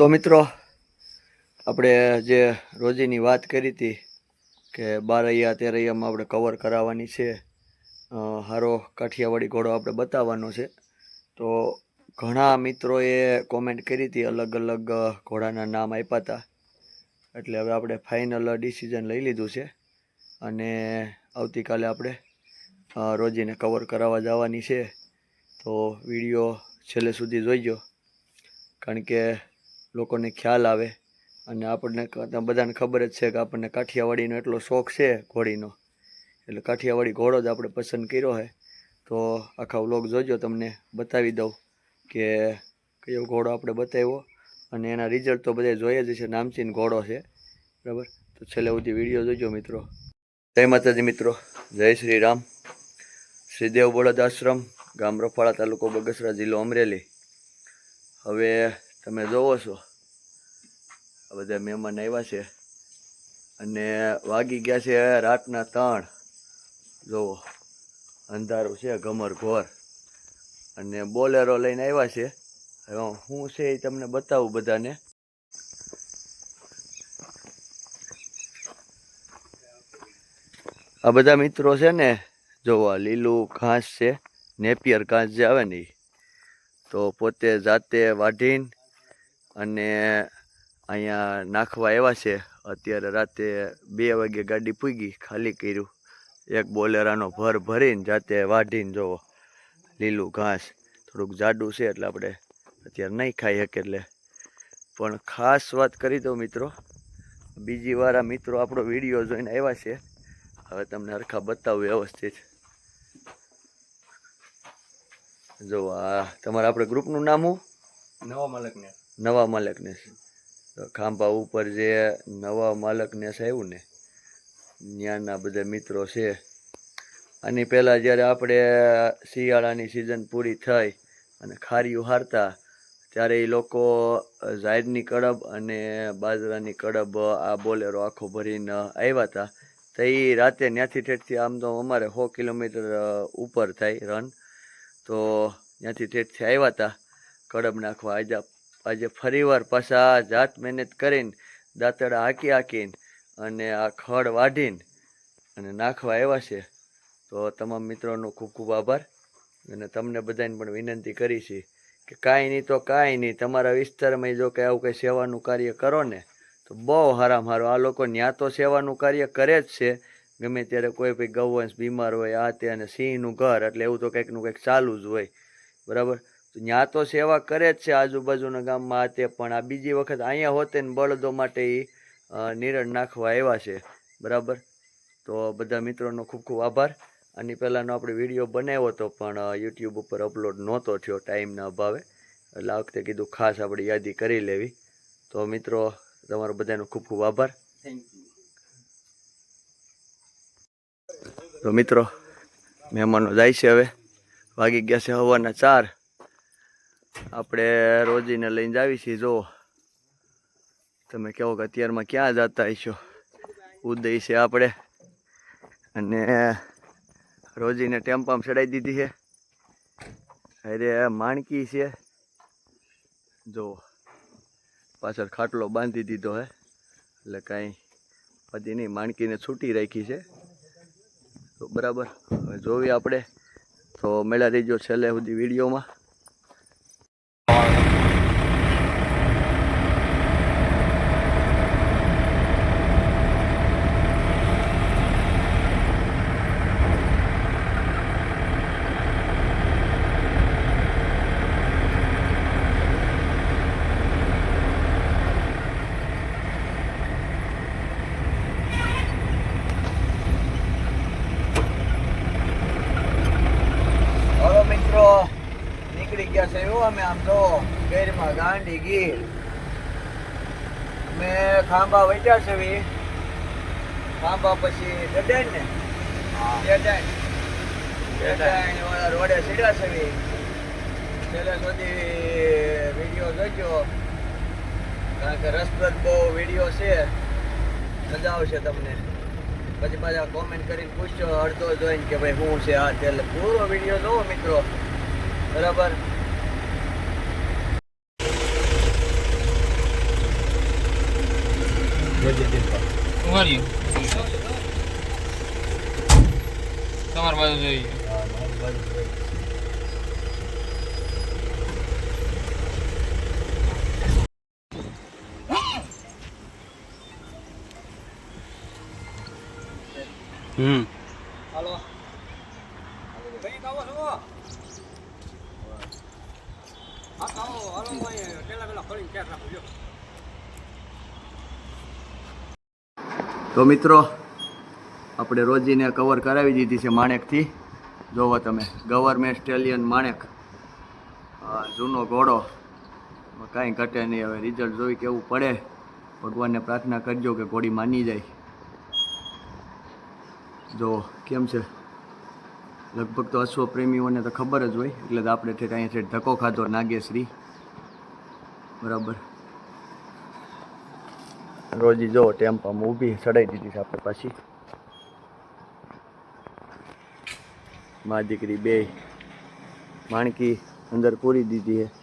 તો મિત્રો, આપણે જે રોજીની વાત કરી હતી કે બારૈયા, તેરૈયામાં આપણે કવર કરાવવાની છે હારો કાઠિયાવાડી ઘોડો આપણે બતાવવાનો છે, તો ઘણા મિત્રોએ કોમેન્ટ કરી હતી અલગ અલગ ઘોડાના નામ આપ્યા હતા. એટલે હવે આપણે ફાઇનલ ડિસિઝન લઈ લીધું છે અને આવતીકાલે આપણે રોજીને કવર કરાવવા જવાની છે. તો વીડિયો છેલ્લે સુધી જોઈજો. કારણ કે લોકોને ખ્યાલ આવે અને આપણને બધાને ખબર જ છે કે આપણને કાઠિયાવાડીનો એટલો શોખ છે ઘોડીનો. એટલે કાઠિયાવાડી ઘોડો જ આપણે પસંદ કર્યો છે તો આખા વ્લોગ જોજો, તમને બતાવી દઉં કે કયો ઘોડો આપણે બતાવ્યો અને એના રિઝલ્ટ તો બધા જોઈએ જ છે નામચીન ઘોડો છે. બરાબર? તો છેલ્લે સુધી વીડિયો જોજો મિત્રો. જય માતાજી મિત્રો. જય શ્રી રામ. શ્રીદેવ બળદ આશ્રમ, ગામ રફાળા તાલુકો બગસરા જિલ્લો અમરેલી. હવે તમે જોવો છો. આ બધા મહેમાન આવ્યા છે. અને વાગી ગયા છે રાતના ત્રણ. જોવો, અંધારું છે, ઘમર ઘોર. અને બોલેરો લઈને આવ્યા છે. હવે હું છે એ તમને બતાવું બધાને. આ બધા મિત્રો છે ને, જોવો લીલું ઘાસ છે, નેપિયર ઘાસ જે આવે ને. તો પોતે જાતે વાઢીને અને અહીંયા નાખવા આવ્યા છે. અત્યારે રાતે બે વાગે ગાડી પૂગી, ખાલી કર્યું. એક બોલેરાનો ભર ભરીને જાતે વાઢીને જોવો. લીલું ઘાસ. થોડુંક જાડું છે એટલે આપણે અત્યારે નહીં ખાઈ શકે એટલે. પણ ખાસ વાત કરી દઉં મિત્રો. બીજી વાર આ મિત્રો આપણો વીડિયો જોઈને આવ્યા છે. હવે તમને હરખા બતાવું વ્યવસ્થિત. જો આ તમારા આપણે ગ્રુપનું નામ હું નવા માલકને. નવા માલકને. ખાંભા ઉપર જે નવા માલકને આવ્યું ને, ત્યાંના બધા મિત્રો છે. આની પહેલાં જ્યારે આપણે શિયાળાની સિઝન પૂરી થઈ અને ખારીયું હારતા, ત્યારે એ લોકો ઝાયરની કડબ અને બાજરાની કડબ આ બોલેરો આખો ભરીને આવ્યા હતા તો એ રાતે ત્યાંથી ઠેઠથી આમ તો અમારે સો કિલોમીટર ઉપર થાય રન તો ત્યાંથી ઠેઠથી આવ્યા હતા કડબ નાખવા આજે આજે ફરીવાર પાછા જાત મહેનત કરીને દાંતડા હાંકી હાંકીને અને આ ખડ વાઢીને અને નાખવા આવ્યા છે. તો તમામ મિત્રોનો ખૂબ ખૂબ આભાર અને તમને બધાને પણ વિનંતી કરી છે કે કાંઈ નહીં તો કાંઈ નહીં, તમારા વિસ્તારમાં જો કે આવું કંઈ સેવાનું કાર્ય કરો ને, તો બહુ હારામ હારું. આ લોકો ન્યા તો સેવાનું કાર્ય કરે જ છે. ગમે ત્યારે કોઈ ભાઈ ગૌવંશ બીમાર હોય, આ તે અને સિંહનું ઘર, એટલે એવું તો કંઈકનું કંઈક ચાલુ જ હોય. બરાબર? ત્યાં તો સેવા કરે જ છે આજુબાજુના ગામમાં આ તે પણ. આ બીજી વખત અહીંયા હોતે ને બળદો માટે એ નિરણ નાખવા આવ્યા છે. બરાબર? તો બધા મિત્રોનો ખૂબ ખૂબ આભાર. આની પહેલાંનો આપણે વીડિયો બનાવ્યો હતો પણ યુટ્યુબ ઉપર અપલોડ નહોતો થયો ટાઈમના અભાવે. એટલે આ વખતે કીધું ખાસ આપણે યાદી કરી લેવી. તો મિત્રો તમારો બધાનો ખૂબ ખૂબ આભાર. તો મિત્રો મહેમાનો જાય છે હવે. વાગી ગયા છે હવાના ચાર. આપણે રોજીને લઈને જાવી છીએ. જો, તમે કહો કે અત્યારમાં ક્યાં જતા હશો? ઉદય છે આપણે. અને રોજીને ટેમ્પામાં ચડાવી દીધી છે. અરે, માણકી છે. જો, પાછળ ખાટલો બાંધી દીધો હે. એટલે કાંઈ પછી નહીં, માણકીને છૂટી રાખી છે. તો બરાબર, હવે જોવી આપણે. તો મેળા રહીજો છેલ્લે સુધી વિડીયોમાં હવે મિત્રો નીકળી ગયા છે એવું અમે આમ તો ગેરમાં ગાંડી ગીર. અમે ખાંભા વચ્યા છે ખાંભા પછી ડડાણ ને વાળા રોડે સીડા છે છેલ્લે સુધી વીડિયો જોજો કારણ કે રસપ્રદ બહુ વીડિયો છે. મજા આવશે તમને. પછી પાછા કોમેન્ટ કરીને પૂછજો અડધો જોઈને કે ભાઈ શું છે આ તેલ પૂરો વીડિયો જોવો મિત્રો. બરાબર? ઉભાર્યું તમારી બાજુ જોઈએ હમ હાલો કઈ કાવો છો હા કાવો હાલો ભાઈ પેલા પેલા ફરીને ચેક રાખો જો તો મિત્રો, આપણે રોજીને કવર કરાવી દીધી છે માણેકથી. જોવો તમે, ગવર્મેન્ટ સ્ટેલિયન માણેક. જૂનો ઘોડો. કાંઈ ઘટે નહીં, હવે રિઝલ્ટ જોઈ કેવું પડે. ભગવાનને પ્રાર્થના કરજો કે ઘોડી માની જાય. જો કેમ છે? લગભગ તો અશ્વ પ્રેમીઓને તો ખબર જ હોય, એટલે આપણે ઠેઠ અહીંયા ઠેઠ ધક્કો ખાધો નાગેશ્રી. બરાબર. રોજી જો ટેમ્પામાં ઊભી ચડાવી દીધી છે આપણે પાછી. મા દીકરી બે માણકી અંદર પૂરી દીધી છે.